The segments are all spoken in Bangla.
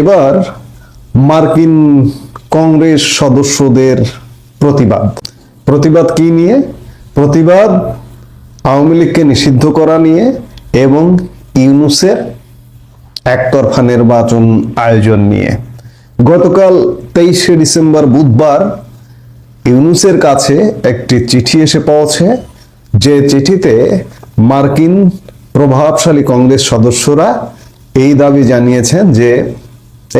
এবার মার্কিন কংগ্রেস সদস্যদের প্রতিবাদ। প্রতিবাদ কি নিয়ে? প্রতিবাদ আওয়ামী লীগকে নিষিদ্ধ করা নিয়ে এবং ইউনুসের একতরফা নির্বাচন আয়োজন নিয়ে। গতকাল তেইশে ডিসেম্বর বুধবার ইউনুসের কাছে একটি চিঠি এসে পৌঁছে, যে চিঠিতে মার্কিন প্রভাবশালী কংগ্রেস সদস্যরা এই দাবি জানিয়েছেন যে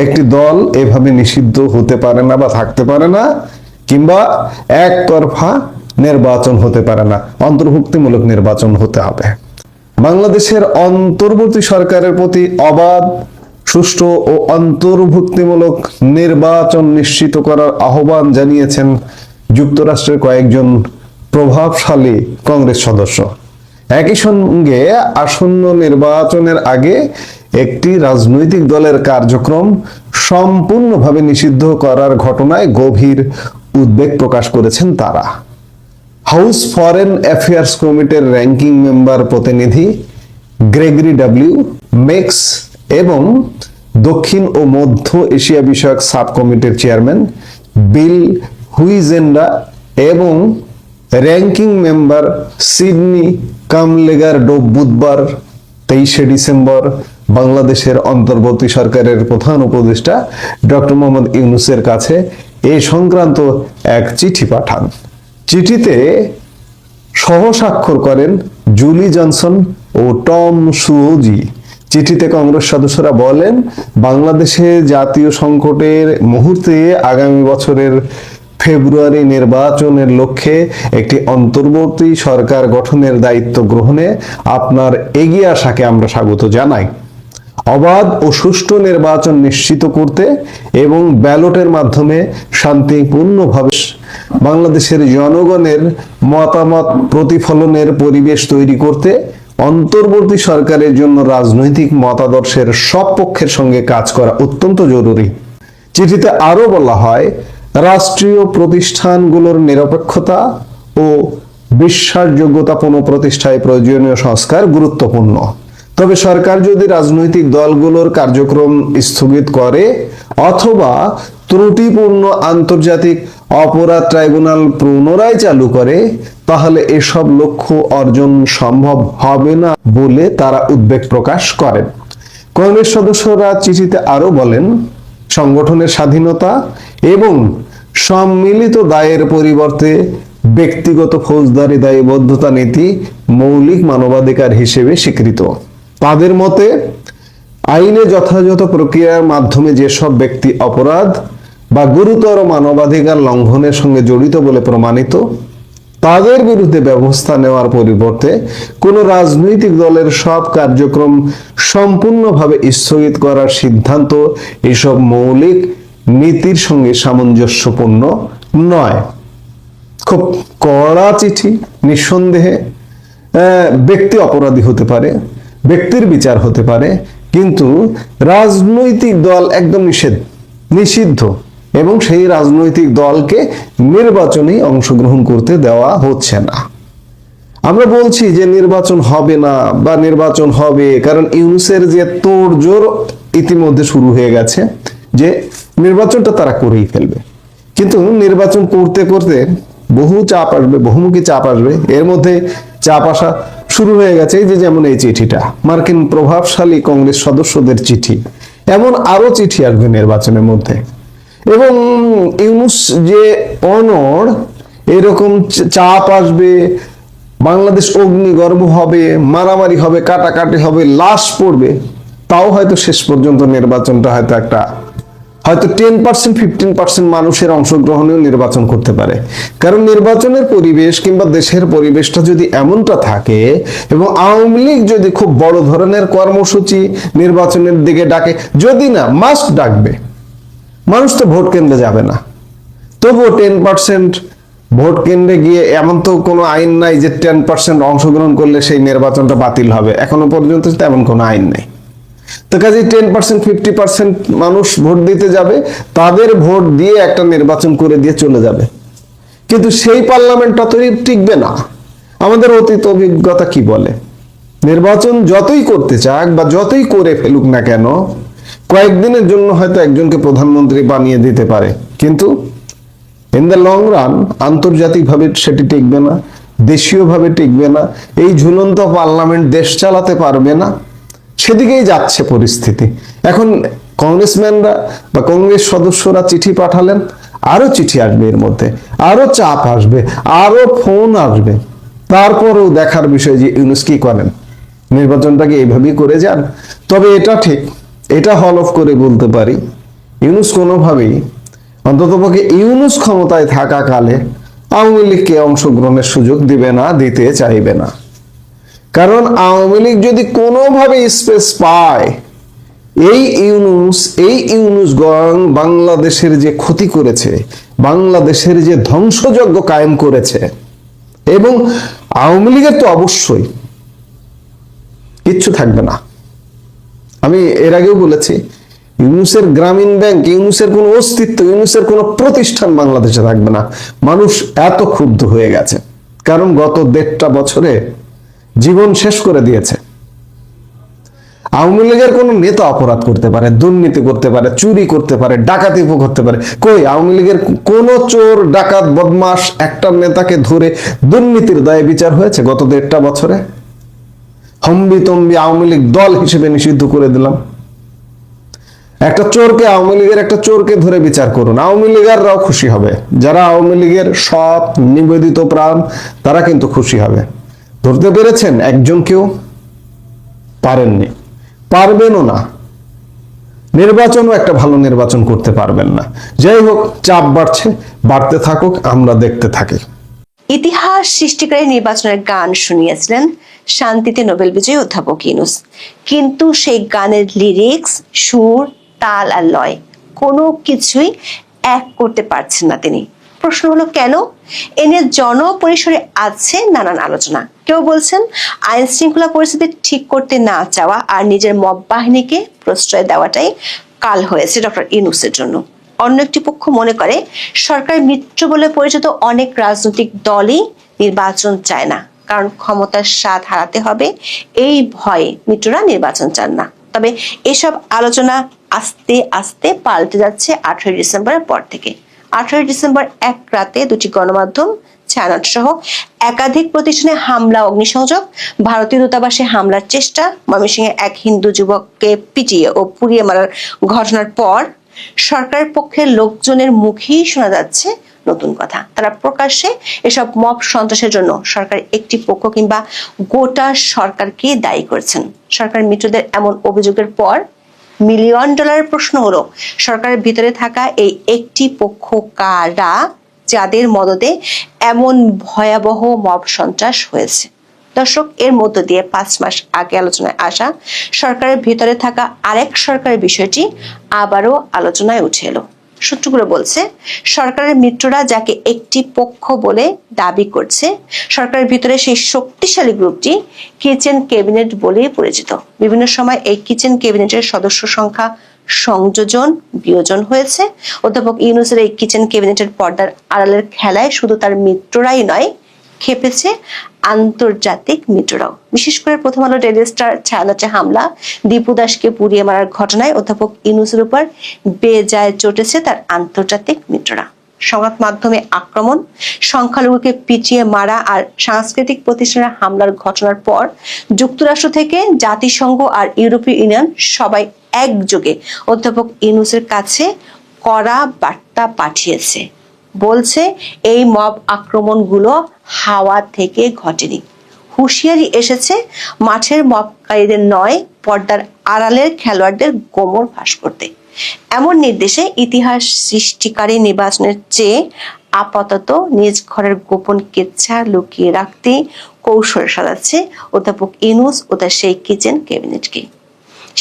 একটি দল এভাবে নিষিদ্ধ হতে পারে না বা থাকতে পারে না, কিংবা একতরফা নির্বাচন হতে পারে না, অন্তর্ভুক্তিমূলক নির্বাচন হতে হবে। বাংলাদেশের অন্তর্বর্তী সরকারের প্রতি অবাধ, সুষ্ঠু ও অন্তর্ভুক্তিমূলক নির্বাচন নিশ্চিত করার আহ্বান জানিয়েছেন যুক্তরাষ্ট্রের কয়েকজন প্রভাবশালী কংগ্রেস সদস্য। একই সঙ্গে আসন্ন নির্বাচনের আগে একটি রাজনৈতিক দলের কার্যক্রম সম্পূর্ণভাবে নিষিদ্ধ করার ঘটনায় গভীর উদ্বেগ প্রকাশ করেছেন তারা। হাউস ফরেন অ্যাফেয়ার্স কমিটির র্যাঙ্কিং মেম্বার প্রতিনিধি গ্রেগরি ডাব্লিউ, মেক্স এবং দক্ষিণ ও মধ্য এশিয়া বিষয়ক সাব কমিটির চেয়ারম্যান বিল হুইজেন্ডা এবং ranking member Sydney Kamlager Dove বুধবার তেইশে ডিসেম্বর বাংলাদেশের অন্তর্বর্তী সরকারের প্রধান উপদেষ্টা ডক্টর মোহাম্মদ ইউনুসের কাছে এ সংক্রান্ত এক চিঠি পাঠান। চিঠিতে সহ স্বাক্ষর করেন জুলি জনসন ও টম সুওজি চিঠিতে কংগ্রেস সদস্যরা বলেন, বাংলাদেশে জাতীয় সংকটের মুহূর্তে আগামী বছরের ফেব্রুয়ারি নির্বাচনের লক্ষ্যে একটি অন্তর্বর্তী সরকার গঠনের দায়িত্ব গ্রহণে আপনার এগিয়ে আসাকে আমরা স্বাগত জানাই। অবাধ ও সুষ্ঠু নির্বাচন নিশ্চিত করতে এবং ব্যালটের মাধ্যমে শান্তিপূর্ণভাবে বাংলাদেশের জনগণের মতামত প্রতিফলনের পরিবেশ তৈরি করতে অন্তর্বর্তী সরকারের জন্য রাজনৈতিক মতাদর্শের সব পক্ষের সঙ্গে কাজ করা অত্যন্ত জরুরি। চিঠিতে আরও বলা হয়, রাষ্ট্রীয় প্রতিষ্ঠানগুলোর নিরপেক্ষতা ও বিশ্বাসযোগ্যতা পুনঃপ্রতিষ্ঠায় প্রয়োজনীয় সংস্কার গুরুত্বপূর্ণ। তবে সরকার যদি রাজনৈতিক দলগুলোর কার্যক্রম স্থগিত করে অথবা ত্রুটিপূর্ণ আন্তর্জাতিক অপরাধ ট্রাইব্যুনাল পুনরায় চালু করে, তাহলে এসব লক্ষ্য অর্জন সম্ভব হবে না বলে তারা উদ্বেগ প্রকাশ করেন। কংগ্রেস সদস্যরা চিঠিতে আরও বলেন, সংগঠনের স্বাধীনতা এবং সম্মিলিত দায়ের পরিবর্তে ব্যক্তিগত ফৌজদারি দায়বদ্ধতা নীতি মৌলিক মানবাধিকার হিসেবে স্বীকৃত। তাদের মতে, আইনে যথাযথ প্রক্রিয়ার মাধ্যমে যেসব ব্যক্তি অপরাধ বা গুরুতর মানবাধিকার লঙ্ঘনের সঙ্গে জড়িত বলে প্রমাণিত, তাদের বিরুদ্ধে ব্যবস্থা নেওয়ার পরিবর্তে কোন রাজনৈতিক দলের সব কার্যক্রম সম্পূর্ণভাবে স্থগিত করার সিদ্ধান্ত এসব মৌলিক নীতির সঙ্গে সামঞ্জস্যপূর্ণ নয়। খুব কড়া চিঠি, নিঃসন্দেহে ব্যক্তি অপরাধী হতে পারে। ব্যক্তির বিচার হতে পারে, কিন্তু রাজনৈতিক দল একদম নিষেধ, নিষিদ্ধ। এবং সেই রাজনৈতিক দলকে নির্বাচনে অংশগ্রহণ করতে দেওয়া হচ্ছে না। আমরা বলছি যে নির্বাচন হবে না বা নির্বাচন হবে, কারণ ইউনুসের যে তোড়জোড় ইতিমধ্যে শুরু হয়ে গেছে যে নির্বাচনটা তারা করেই ফেলবে। কিন্তু নির্বাচন করতে করতে বহু চাপ আসবে, বহুমুখী চাপ আসবে। এর মধ্যে চাপ আসা শুরু হয়ে গেছে এই যে যেমন এই চিঠিটা, মার্কিন প্রভাবশালী কংগ্রেস সদস্যদের চিঠি, এমন আরও চিঠি আসবে নির্বাচনের মধ্যে। এবং ইউনুস যে অনড়, এরকম চাপ আসবে, বাংলাদেশ অগ্নিগর্ভ হবে, মারামারি হবে, কাটাকাটি হবে, লাশ পড়বে, তাও হয়তো শেষ পর্যন্ত নির্বাচনটা হয়তো একটা হয়তো টেন পার্সেন্ট ফিফটিন পার্সেন্ট মানুষের অংশগ্রহণেও নির্বাচন করতে পারে। কারণ নির্বাচনের পরিবেশ কিংবা দেশের পরিবেশটা যদি এমনটা থাকে এবং আওয়ামী লীগ যদি খুব বড় ধরনের কর্মসূচি নির্বাচনের দিকে ডাকে, যদি না মাস্ট ডাকবে। মানুষ তো ভোট কেন্দ্রে যাবে না। তবুও টেন পার্সেন্ট ভোট কেন্দ্রে গিয়ে এমন তো কোনো আইন নাই যে টেন পার্সেন্ট অংশগ্রহণ করলে সেই নির্বাচনটা বাতিল হবে। এখনও পর্যন্ত তেমন কোনো আইন নেই। তো কাজে টেন পার্সেন্ট ফিফটি পার্সেন্ট মানুষ ভোট দিতে যাবে, তাদের ভোট দিয়ে একটা নির্বাচন করে দিয়ে চলে যাবে। কিন্তু সেই পার্লামেন্টটা তো টিকবে না। আমাদের অতীত অভিজ্ঞতা কি বলে? নির্বাচন যতই করতে চাক বা যতই করে ফেলুক না কেন, কয়েকদিনের জন্য হয়তো একজনকে প্রধানমন্ত্রী বানিয়ে দিতে পারে। কিন্তু ইন দ্য লং রান আন্তর্জাতিকভাবে সেটি টিকবে না, দেশীয়ভাবে টিকবে না, এই ঝুলন্ত পার্লামেন্ট দেশ চালাতে পারবে না। সেদিকেই যাচ্ছে পরিস্থিতি। এখন কংগ্রেসম্যানরা বা কংগ্রেস সদস্যরা চিঠি পাঠালেন, আরও চিঠি আসবে এর মধ্যে, আরও চাপ আসবে, আরও ফোন আসবে। তারপরেও দেখার বিষয় যে ইউনুস কি করেন? নির্বাচনটাকে এইভাবেই করে যান? তবে এটা ঠিক, এটা হল অফ করে বলতে পারি, ইউনুস কোনোভাবেই অন্ততপক্ষে ইউনুস ক্ষমতায় থাকাকালে আওয়ামী লীগকে অংশগ্রহণের সুযোগ দিবে না, দিতে চাইবে না। কারণ আওয়ামী লীগ যদি কোনোভাবে স্পেস পায়, এই ইউনুস এই ইউনুস গং বাংলাদেশের যে ক্ষতি করেছে, বাংলাদেশের যে ধ্বংসযজ্ঞ কায়েম করেছে, এবং আওয়ামী লীগের তো অবশ্যই, কিচ্ছু থাকবে না। আমি এর আগেও বলেছি, ইউনুসের গ্রামীণ ব্যাংক, ইউনুসের কোনো অস্তিত্ব, ইউনুসের কোনো প্রতিষ্ঠান বাংলাদেশে থাকবে না। মানুষ এত ক্ষুব্ধ হয়ে গেছে। কারণ গত দেড়টা বছরে জীবন শেষ করে দিয়েছে। আওয়ামী লীগের কোন নেতা অপরাধ করতে পারে, দুর্নীতি করতে পারে, চুরি করতে পারে, ডাকাতি করতে পারে। কই, আওয়ামী লীগের কোন চোর, ডাকাত বদমাস একটা নেতাকে ধরে দুর্নীতির দায়ে বিচার হয়েছে গত দেড়টা বছরে? হম্বি তম্বি আওয়ামী লীগ দল হিসেবে নিষিদ্ধ করে দিলাম। একটা চোরকে, আওয়ামী লীগের একটা চোরকে ধরে বিচার করুন। আওয়ামী লীগাররাও খুশি হবে। যারা আওয়ামী লীগের সৎ, নিবেদিত প্রাণ, তারা কিন্তু খুশি হবে। ধরতে পেরেছেন? একজন কেউ পারেননি। পারবেনও না। নির্বাচনও একটা ভালো নির্বাচন করতে পারবেন না। যাই হোক, চাপ বাড়ছে। বাড়তে থাকুক, আমরা দেখতে থাকি। ইতিহাস সৃষ্টিকারী নির্বাচনের গান শুনিয়েছিলেন শান্তিতে নোবেল বিজয়ী অধ্যাপক ইনুস কিন্তু সেই গানের লিরিক্স সুর, তাল আর লয় কোনো কিছুই এক করতে পারছেন না তিনি। প্রশ্ন হলো কেন? এ নিয়ে জনপরিসরে আছে নানান আলোচনা। কেউ বলছেন, আইন শৃঙ্খলা পরিস্থিতি ঠিক করতে না চাওয়া আর নিজের মব বাহিনীকে প্রশ্রয় দেওয়াটাই কাল হয়েছে ডক্টর ইনুসের জন্য। অন্য একটি পক্ষ মনে করে, সরকার মিত্র বলে পরিচিত অনেক রাজনৈতিক দলই নির্বাচন চায় না। কারণ ক্ষমতার স্বাদ হারাতে হবে, এই ভয়ে মিত্ররা নির্বাচন চান না। তবে এসব আলোচনা আস্তে আস্তে পাল্টে যাচ্ছে আঠারোই ডিসেম্বরের পর থেকে। আঠারোই ডিসেম্বর এক রাতে দুটি গণমাধ্যম, ছায়ানট সহ একাধিক প্রতিষ্ঠানে হামলা, অগ্নিসংযোগ, ভারতীয় দূতাবাসে হামলার চেষ্টা, ময়মনসিংহে এক হিন্দু যুবককে পিটিয়ে ও পুড়িয়ে মারার ঘটনার পর সরকারের পক্ষের লোকজনের মুখেই শোনা যাচ্ছে নতুন কথা। তারা প্রকাশ্যে এসব মব সন্ত্রাসের জন্য সরকার একটি পক্ষ কিংবা গোটা সরকারকে দায়ী করেছেন। সরকার মিত্রদের এমন অভিযোগের পর মিলিয়ন ডলারের প্রশ্ন হলো, সরকারের ভিতরে থাকা এই একটি পক্ষ কারা যাদের মদতে এমন ভয়াবহ মব সন্ত্রাস হয়েছে। দর্শক, এর মধ্য দিয়ে পাঁচ মাস আগে আলোচনায় আসা সরকারের ভিতরে থাকা আরেক সরকারের বিষয়টি আবারও আলোচনায় উঠে এলো। সূত্রগুলো বলছে, সরকারের মিত্ররা যাকে একটি পক্ষ বলে দাবি করছে, সরকারের ভিতরে সেই শক্তিশালী গ্রুপটি কিচেন ক্যাবিনেট বলে পরিচিত। বিভিন্ন সময় এই কিচেন ক্যাবিনেটের সদস্য সংখ্যা সংযোজন, বিয়োজন হয়েছে। অধ্যাপক ইউনুসের এই কিচেন ক্যাবিনেটের পর্দার আড়ালের খেলায় শুধু তার মিত্ররাই নয় খেপেছে আন্তর্জাতিক মিত্ররাও। বিশেষ করে প্রথম আলো ডেলি স্টার ছায়ানটে হামলা, দীপু দাসকে পুড়িয়ে মারার ঘটনায় অধ্যাপক ইনুসের উপর বেজায় চটেছে তার আন্তর্জাতিক মিত্ররা। সংবাদ মাধ্যমে আক্রমণ, সংখ্যালঘুকে পিটিয়ে মারা আর সাংস্কৃতিক প্রতিষ্ঠানের হামলার ঘটনার পর যুক্তরাষ্ট্র থেকে জাতিসংঘ আর ইউরোপীয় ইউনিয়ন সবাই একযোগে অধ্যাপক ইনুসের কাছে কড়া বার্তা পাঠিয়েছে। বলছে, এই মব আক্রমণগুলো হাওয়া থেকে ঘটেনি। হুঁশিয়ারি এসেছে, মাঠের মবকারীদের নয়, পর্দার আড়ালের খেলোয়াড়দের গোমর ফাঁস করতে। এমন নির্দেশে ইতিহাস সৃষ্টিকারী নির্বাচনের চেয়ে আপাতত নিজ ঘরের গোপন কেচ্ছা লুকিয়ে রাখতে কৌশল সাজাচ্ছে অধ্যাপক ইনুস ও তার সেই কিচেন ক্যাবিনেটকে।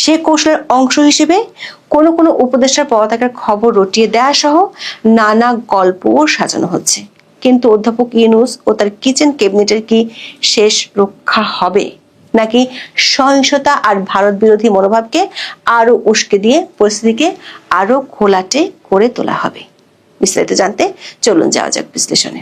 সে কৌশলের অংশ হিসেবে কোনো কোনো উপদেষ্টার পদত্যাগের খবর রটিয়ে দেয়া সহ নানা গল্পও সাজানো হচ্ছে। কিন্তু অধ্যাপক ইউনুস ও তার কিচেন ক্যাবিনেটের কি শেষ রক্ষা হবে? নাকি সহিংসতা আর ভারত বিরোধী মনোভাবকে আরও উস্কে দিয়ে পরিস্থিতিকে আরও ঘোলাটে করে তোলা হবে? বিস্তারিত জানতে চলুন যাওয়া যাক বিশ্লেষণে।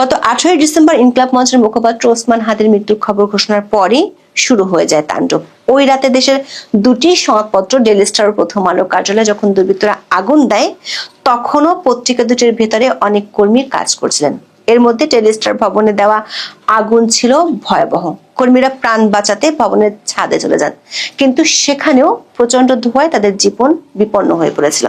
গত আঠারোই ডিসেম্বর ইনকলাব মঞ্চের মুখপাত্র ওসমান হাদির মৃত্যুর খবর ঘোষণার পরই শুরু হয়ে যায় তাণ্ডব। ওই রাতে দেশের দুটি সংবাদপত্র ডেলি স্টার প্রথম আলো কার্যালয়ে যখন দুর্বৃত্তরা আগুন দেয়, তখনও পত্রিকা দুটির ভেতরে অনেক কর্মী কাজ করছিলেন। এর মধ্যে টেলিস্টার ভবনে দেওয়া আগুন ছিল ভয়াবহ। কর্মীরা প্রাণ বাঁচাতে ভবনের ছাদে চলে যান। কিন্তু সেখানেও প্রচণ্ড ধোঁয়ায় তাদের জীবন বিপন্ন হয়ে পড়েছিল।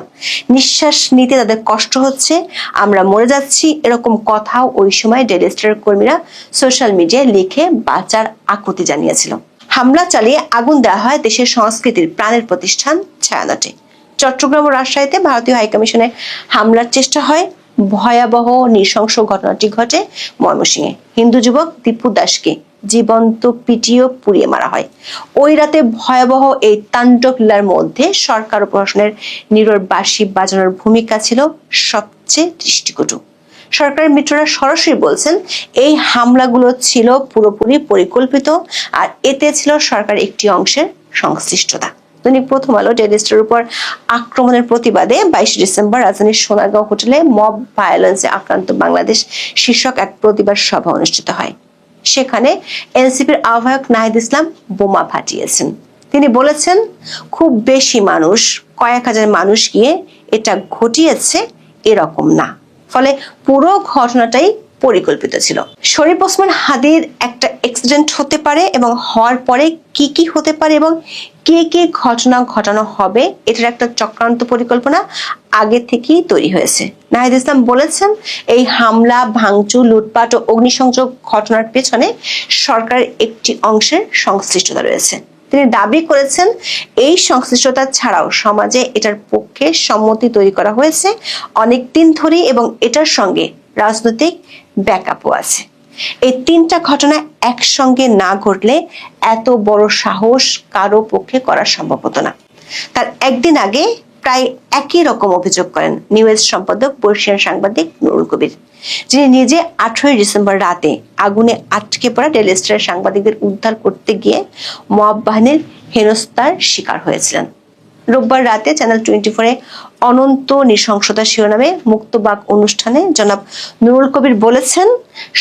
নিঃশ্বাস নিতে তাদের কষ্ট হচ্ছে। আমরা মরে যাচ্ছি এরকম কথাও ওই সময় ডেলিস্টারের কর্মীরা সোশ্যাল মিডিয়ায় লিখে বাঁচার আকুতি জানিয়েছিল। হামলা চালিয়ে আগুন দেওয়া হয় দেশের সংস্কৃতির প্রাণের প্রতিষ্ঠান ছায়ানটে। চট্টগ্রাম ও রাজশাহীতে ভারতীয় হাইকমিশনে হামলার চেষ্টা হয়। ভয়াবহ নৃশংস ঘটনাটি ঘটে ময়মনসিংহে। হিন্দু যুবক দীপু দাসকে জীবন্ত পিটিয়ে পুড়িয়ে মারা হয়। ওই রাতে ভয়াবহ এই তাণ্ডব লীলার মধ্যে সরকার প্রশাসনের নিরর বাঁশি বাজানোর ভূমিকা ছিল সবচেয়ে দৃষ্টিকটু। সরকারের মিত্ররা সরাসরি বলছেন, এই হামলাগুলো ছিল পুরোপুরি পরিকল্পিত আর এতে ছিল সরকার একটি অংশের সংশ্লিষ্টতা। দৈনিক প্রথম আলো টেলিস্টের উপর আক্রমণের প্রতিবাদে বাইশে ডিসেম্বর রাজধানীর সোনারগাঁও হোটেলে মব ভায়োলেন্সে আক্রান্ত বাংলাদেশ শীর্ষক এক প্রতিবাদ সভা অনুষ্ঠিত হয়। সেখানে এনসিপির আহ্বায়ক নাহিদ ইসলাম বোমা ফাটিয়েছেন। তিনি বলেছেন, খুব বেশি মানুষ, কয়েক হাজার মানুষ গিয়ে এটা ঘটিয়েছে এরকম না। ফলে পুরো ঘটনাটাই পরিকল্পিত ছিল। শরীফ ওসমান হাদির একটা অ্যাক্সিডেন্ট হতে পারে এবং হওয়ার পরে কি কি হতে পারে এবং কে কে ঘটনা ঘটানো হবে, এটার একটা চক্রান্ত পরিকল্পনা আগে থেকেই তৈরি হয়েছে। নাহিদ ইসলাম বলেছেন, এই হামলা, ভাঙচুর, লুটপাট ও অগ্নিসংযোগ ঘটনার পেছনে সরকারের একটি অংশের সংশ্লিষ্টতা রয়েছে। তিনি দাবি করেছেন, এই সংশ্লিষ্টতা ছাড়াও সমাজে এটার পক্ষে সম্মতি তৈরি করা হয়েছে। অনেক দিন ধরেই এবং এটার সঙ্গে রাজনৈতিক ব্যাকআপও আছে। এই তিনটা ঘটনা একসঙ্গে না ঘটলে এত বড় সাহস কারও পক্ষে করা সম্ভব হতো না। তার একদিন আগে প্রায় একই রকম অভিযোগ করেন নিউজ সম্পাদক, বর্ষিয়ান সাংবাদিক নুরুল কবির। যিনি নিজে আঠারোই ডিসেম্বর রাতে আগুনে আটকে পড়া ডেলিস্টারের সাংবাদিকদের উদ্ধার করতে গিয়ে মব বাহিনীর হেনস্তার শিকার হয়েছিলেন। রোববার রাতে চ্যানেল টোয়েন্টি ফোরে অনন্ত নৃশংসতা শিরোনামে মুক্তবাক অনুষ্ঠানে জনাব নুরুল কবির বলেছেন,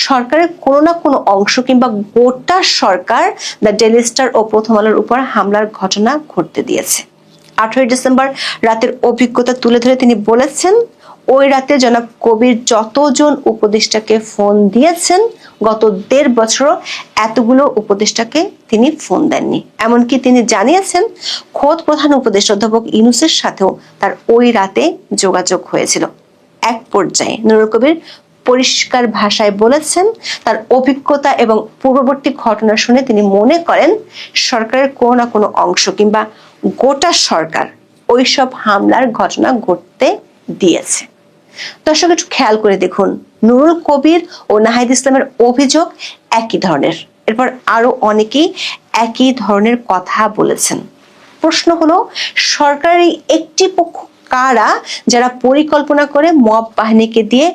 সরকারের কোনো না কোনো অংশ কিংবা গোটা সরকার দ্য ডেলি স্টার ও প্রথম আলোর উপর হামলার ঘটনা ঘটতে দিয়েছে। আঠারোই ডিসেম্বর রাতের অভিজ্ঞতা তুলে ধরে তিনি বলেছেন ওই রাতে জনাব কবির যতজন উপদেষ্টাকে ফোন দিয়েছেন, গত দেড় বছর এতগুলো উপদেষ্টাকে তিনি ফোন দেননি। এমনকি তিনি জানিয়েছেন, খোদ প্রধান উপদেষ্টা অধ্যাপক ইনুসের সাথেও তার ওই রাতে যোগাযোগ হয়েছিল। এক পর্যায়ে নুরুল কবির পরিষ্কার ভাষায় বলেছেন, তার অভিজ্ঞতা এবং পূর্ববর্তী ঘটনা শুনে তিনি মনে করেন, সরকারের কোনো না কোনো অংশ কিংবা গোটা সরকার ওইসব হামলার ঘটনা ঘটতে দিয়েছে। দর্শক একটু খেয়াল করে দেখুন। নুরুল কবির ও নাহিদ ইসলামের অভিযোগ একই ধরনের। এরপর আরও অনেকেই একই ধরনের কথা বলেছেন। প্রশ্ন হলো, সরকারের একটি পক্ষ কারা যারা পরিকল্পনা করে মব বাহিনীকে দিয়ে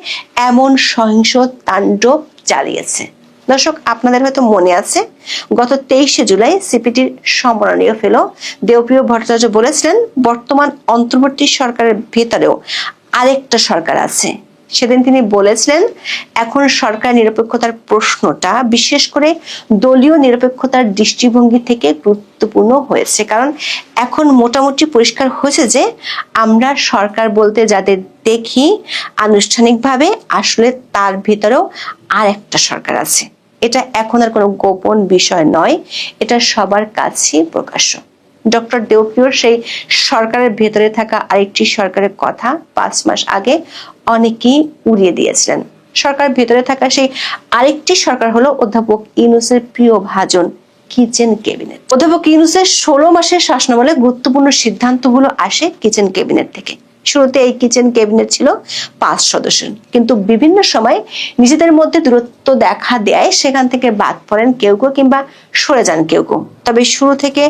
এমন সহিংস তাণ্ডব চালিয়েছে? দর্শক, আপনাদের হয়তো মনে আছে, গত তেইশে জুলাই সিপিটির সম্মাননীয় ফেলো দেবপ্রিয় ভট্টাচার্য বলেছিলেন, বর্তমান অন্তর্বর্তী সরকারের ভেতরেও আরেকটা সরকার আছে। সেদিন তিনি বলেছিলেন, এখন সরকার নিরপেক্ষতার প্রশ্নটা বিশেষ করে দলীয় নিরপেক্ষতার দৃষ্টিভঙ্গি থেকে গুরুত্বপূর্ণ হয়েছে। কারণ এখন মোটামুটি পরিষ্কার হয়েছে যে, আমরা সরকার বলতে যাদের দেখি, আনুষ্ঠানিকভাবে আসলে তার ভিতরেও আর একটা সরকার আছে। এটা এখন আর কোনো গোপন বিষয় নয়, এটা সবার কাছেই প্রকাশ্য। ডক্টর দেওপিওর সেই সরকারের ভেতরে থাকা আরেকটি সরকারের কথা পাঁচ মাস আগে অনেকেই উড়িয়ে দিয়েছিলেন। সরকার ভেতরে থাকা সেই আরেকটি সরকার হলো অধ্যাপক ইউনুসের প্রিয় ভাজন কিচেন ক্যাবিনেট। অধ্যাপক ইউনুসের ষোলো মাসের শাসনামলে গুরুত্বপূর্ণ সিদ্ধান্তগুলো আসে কিচেন ক্যাবিনেট থেকে। শুরুতে এই কিচেন ক্যাবিনেট ছিল পাঁচ সদস্য। কিন্তু বিভিন্ন সময় নিজেদের মধ্যে দূরত্ব দেখা দেয়, সেখান থেকে বাদ পড়েন কেউ কেউ কিংবা সরে যান কেউ কেউ। তবে শুরু থেকে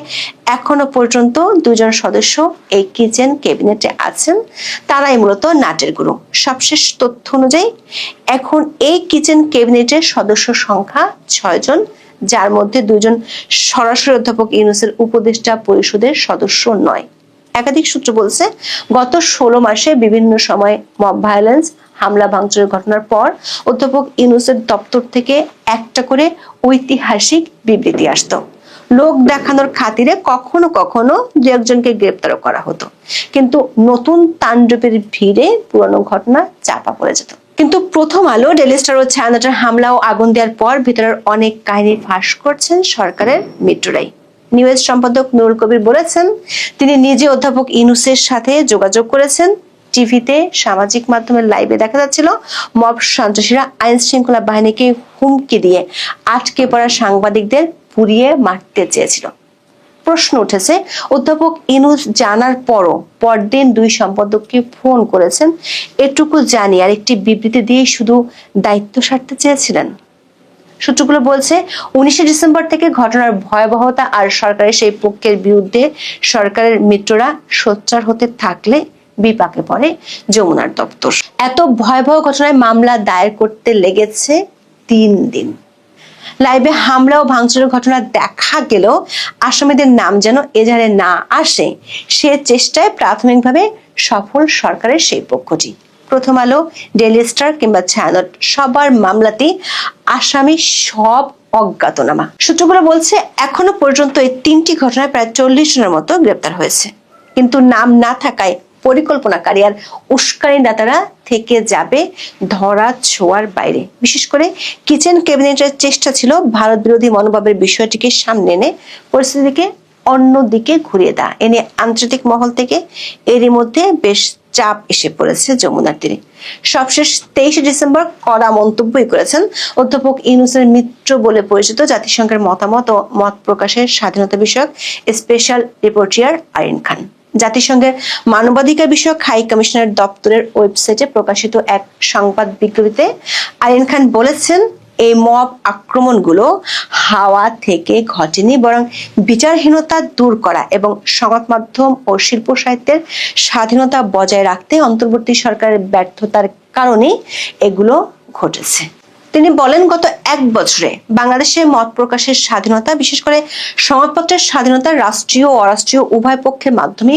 এখনও পর্যন্ত দুজন সদস্য এই কিচেন ক্যাবিনেটে আছেন। তারাই মূলত নাটের গুরু। সবশেষ তথ্য অনুযায়ী, এখন এই কিচেন ক্যাবিনেটের সদস্য সংখ্যা ছয়জন যার মধ্যে দুজন সরাসরি অধ্যাপক ইউনুসের উপদেষ্টা পরিষদের সদস্য নয়। একাধিক সূত্র বলছে, গত ষোলো মাসে বিভিন্ন সময় মব ভায়োলেন্স হামলা, ভাঙচুরের ঘটনার পর অধ্যাপক ইউনুসের দপ্তর থেকে একটা করে ঐতিহাসিক বিবৃতি আসতো। লোক দেখানোর খাতিরে কখনো কখনো দু একজনকে গ্রেপ্তারও করা হতো। কিন্তু নতুন তাণ্ডবের ভিড়ে পুরনো ঘটনা চাপা পড়ে যেত। কিন্তু প্রথম আলো ডেলি স্টার ও ছায়ানটের হামলা ও আগুন দেওয়ার পর ভিতরের অনেক কাহিনী ফাঁস করছেন সরকারের মিত্ররাই। নিউজ সম্পাদক নুরুল কবির বলেছেন, তিনি নিজে অধ্যাপক ইনুসের সাথে যোগাযোগ করেছেন। টিভিতে সামাজিক মাধ্যমে লাইভে দেখা যাচ্ছিল, মব সন্ত্রাসীরা আইন শৃঙ্খলা বাহিনীকে হুমকি দিয়ে আটকে পড়া সাংবাদিকদের পুড়িয়ে মারতে চেয়েছিল। প্রশ্ন উঠেছে, অধ্যাপক ইনুস জানার পরও পরদিন দুই সম্পাদককে ফোন করেছেন, এটুকু জানি আর একটি বিবৃতি দিয়ে শুধু দায়িত্ব সারতে চেয়েছিলেন। সূত্রগুলো বলছে, উনিশে ডিসেম্বর থেকে ঘটনার ভয়াবহতা আর সরকারের সেই পক্ষের বিরুদ্ধে সরকারের মিত্ররা সোচ্চার হতে থাকলে বিপাকে পড়ে যমুনার দপ্তর। এত ভয়াবহ ঘটনায় মামলা দায়ের করতে লেগেছে তিন দিন। লাইভে হামলা ও ভাঙচুরের ঘটনা দেখা গেলেও আসামিদের নাম যেন এজাহারে না আসে, সে চেষ্টায় প্রাথমিকভাবে সফল সরকারের সেই পক্ষটি। প্রথম আলো ডেলি স্টার কিংবা ছায়ানট সবার মামলাতেই আসামি সব অজ্ঞাতনামা। সূত্রগুলো বলছে, এখনও পর্যন্ত এই তিনটি ঘটনায় প্রায় চল্লিশ জনের মতো গ্রেপ্তার হয়েছে। কিন্তু নাম না থাকায় পরিকল্পনাকারী আর উস্কানি দাতারা থেকে যাবে ধরা ছোঁয়ার বাইরে। বিশেষ করে কিচেন ক্যাবিনেটের চেষ্টা ছিল ভারত বিরোধী মনোভাবের বিষয়টিকে সামনে এনে পরিস্থিতিকে অন্যদিকে ঘুরিয়ে দেওয়া। এনে আন্তর্জাতিক মহল থেকে এরই মধ্যে বেশ চাপ এসে পড়েছে যমুনার তীরে। সবশেষ তেইশে ডিসেম্বর কড়া মন্তব্যই করেছেন অধ্যাপক ইউনুসের মিত্র বলে পরিচিত জাতিসংঘের মতামত ও মত প্রকাশের স্বাধীনতা বিষয়ক স্পেশাল রিপোর্টিয়ার আরিন খান। জাতিসংঘের মানবাধিকার বিষয়ক হাই কমিশনার দপ্তরের ওয়েবসাইটে প্রকাশিত এক সংবাদ বিজ্ঞপ্তিতে আরিন খান বলেছেন, এই মব আক্রমণগুলো হাওয়া থেকে ঘটেনি, বরং বিচারহীনতা দূর করা এবং সংবাদ মাধ্যম ও শিল্প সাহিত্যের স্বাধীনতা বজায় রাখতে অন্তর্বর্তী সরকারের ব্যর্থতার কারণে এগুলো ঘটেছে। তিনি বলেন, গত এক বছরে বাংলাদেশে মত প্রকাশের স্বাধীনতা, বিশেষ করে সংবাদপত্রের স্বাধীনতা, রাষ্ট্রীয় ও অরাষ্ট্রীয় উভয় পক্ষের মাধ্যমে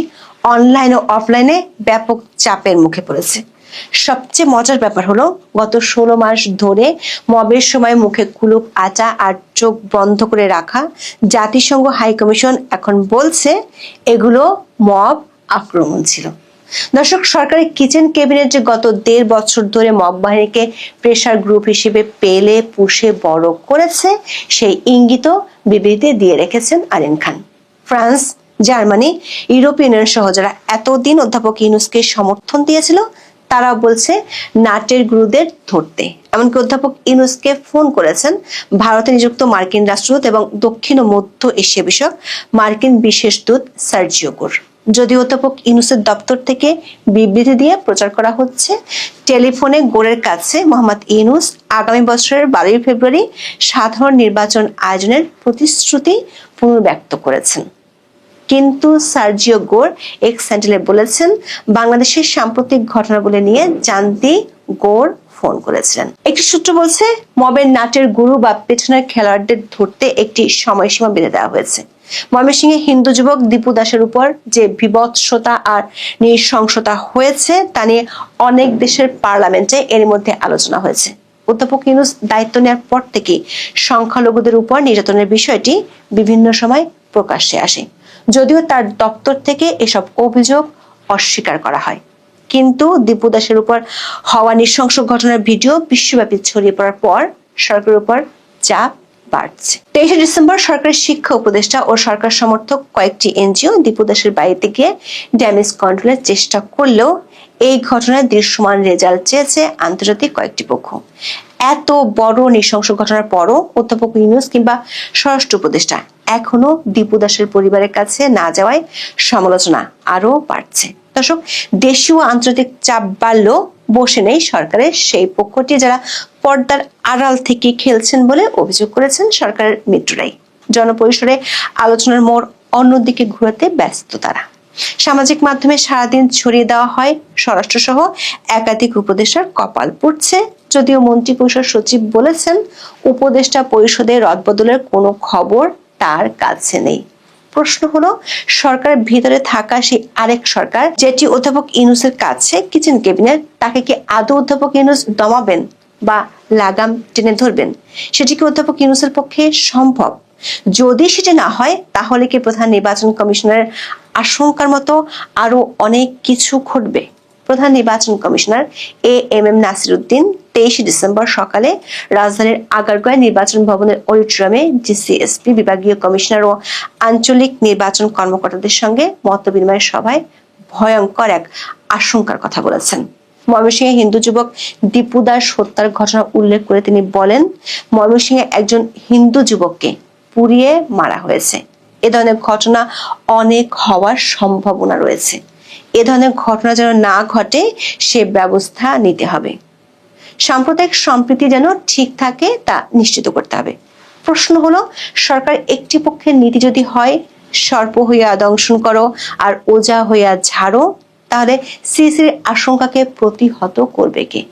অনলাইন ও অফলাইনে ব্যাপক চাপের মুখে পড়েছে। সবচেয়ে মজার ব্যাপার হলো, গত ষোলো মাস ধরে মবের সময় মুখে কুলুপ, আচা আর চোখ বন্ধ করে রাখা জাতিসংঘ হাই কমিশন এখন বলছে এগুলো মব আক্রমণ ছিল। দর্শক সরকারি কিচেন ক্যাবিনেট যে গত দেড় বছর ধরে মব বাহিনীকে প্রেশার গ্রুপ হিসেবে পেলে, পুষে, বড় করেছে, সেই ইঙ্গিত বিবৃতি দিয়ে রেখেছেন Irene Khan. France, Germany European Union সহ যারা এতদিন অধ্যাপক ইউনুসকে সমর্থন দিয়েছিল তারা বলছে নাটের গুরুদের ধরতে। এমনকি অধ্যাপক ইউনুসকে ফোন করেছেন ভারতে নিযুক্ত মার্কিন রাষ্ট্রদূত এবং দক্ষিণ ও মধ্য এশিয়া বিষয়ক মার্কিন বিশেষ দূত সার্জিও গোর। যদিও অধ্যাপক ইউনুসের দপ্তর থেকে বিবৃতি দিয়ে প্রচার করা হচ্ছে, টেলিফোনে গোড়ের কাছে মোহাম্মদ ইউনুস আগামী বছরের বারোই ফেব্রুয়ারি সাধারণ নির্বাচন আয়োজনের প্রতিশ্রুতি পুনর্ব্যক্ত করেছেন। কিন্তু সার্জিও গোর এক স্যান্ডেলে বলেছেন, বাংলাদেশের সাম্প্রতিক ঘটনাগুলো নিয়ে জানতে গোর ফোন করেছিলেন। একটি সূত্র বলছে, মবের নাটের গুরু বা পেছনের খেলোয়াড়দের ধরতে একটি সময়সীমা বেঁধে দেওয়া হয়েছে। ময়মনসিংহে হিন্দু যুবক দীপু দাসের উপর যে বিভৎসতা আর নৃশংসতা হয়েছে, তা নিয়ে অনেক দেশের পার্লামেন্টে এর মধ্যে আলোচনা হয়েছে। অধ্যাপক ইউনুস দায়িত্ব নেওয়ার পর থেকে সংখ্যালঘুদের উপর নির্যাতনের বিষয়টি বিভিন্ন সময় প্রকাশ্যে আসে। যদিও তার দপ্তর থেকে এসব অভিযোগ অস্বীকার করা হয়। কিন্তু দীপু দাসের উপর হওয়া নৃশংস ঘটনার ভিডিও বিশ্বব্যাপী ছড়িয়ে পড়ার পর সরকারের উপর চাপ বাড়ছে। তেইশে ডিসেম্বর সরকারের শিক্ষা উপদেষ্টা ও সরকার সমর্থক কয়েকটি এনজিও দীপু দাসের বাড়িতে গিয়ে ড্যামেজ কন্ট্রোলের চেষ্টা করলেও এই ঘটনায় দৃশ্যমান রেজাল্ট চেয়েছে আন্তর্জাতিক কয়েকটি পক্ষ। এত বড় নৃশংস ঘটনার পরও অধ্যাপক ইউনুস কিংবা স্বরাষ্ট্র উপদেষ্টা এখনও দীপু দাসের পরিবারের কাছে না যাওয়ায় সমালোচনা আরও বাড়ছে। দর্শক, দেশীয় আন্তর্জাতিক চাপ বাড়লেও বসে নেই সরকারের সেই পক্ষটি যারা পর্দার আড়াল থেকে খেলছেন বলে অভিযোগ করেছেন সরকারের মিত্ররাই। জনপরিসরে আলোচনার মোড় অন্যদিকে ঘুরাতে ব্যস্ত তারা। সামাজিক মাধ্যমে সারাদিন ছড়িয়ে দেওয়া হয় স্বরাষ্ট্র সহ একাধিক উপদেষ্টার কপাল পুড়ছে। যদিও মন্ত্রী পরিষদ সচিব বলেছেন, উপদেষ্টা পরিষদের রদবদলের কোনো খবর তার কাছে নেই। প্রশ্ন হলো, সরকারের ভিতরে থাকা সেই আরেক সরকার, যেটি অধ্যাপক ইউনুসের কাছে কিচেন ক্যাবিনেট তাকে কি আদৌ অধ্যাপক ইউনুস দমাবেন বা লাগাম টেনে ধরবেন? সেটি কি অধ্যাপক ইউনুসের পক্ষে সম্ভব? যদি সেটি না হয়, তাহলে কি প্রধান নির্বাচন কমিশনারের আশঙ্কার মতো আরও অনেক কিছু ঘটবে? প্রধান নির্বাচন commissioner A M M Nasir Uddin তেইশে ডিসেম্বর সকালে রাজধানীর আগারগাঁও নির্বাচন ভবনের অডিটোরিয়ামে জিসিএসপি বিভাগীয় কমিশনার ও আঞ্চলিক নির্বাচন কর্মকর্তাদের সঙ্গে মত মতবিনিময় সভায় ভয়ঙ্কর এক আশঙ্কার কথা বলেছেন। ময়মনসিংহে হিন্দু যুবক দীপু দাস হত্যার ঘটনা উল্লেখ করে তিনি বলেন, ময়মনসিংহে একজন হিন্দু যুবককে পুড়িয়ে মারা হয়েছে। এ ধরনের ঘটনা অনেক হওয়ার সম্ভাবনা রয়েছে। এ ধরনের ঘটনা যেন না ঘটে, সে ব্যবস্থা নিতে হবে। সাম্প্রদায়িক সম্প্রীতি যেন ঠিক থাকে তা নিশ্চিত করতে হবে। প্রশ্ন হলো, সরকার একটি পক্ষের নীতি যদি হয়, সর্প হইয়া দংশন করো আর ওজা হইয়া ঝাড়ো, তাহলে সিসির আশঙ্কাকে প্রতিহত করবে কে?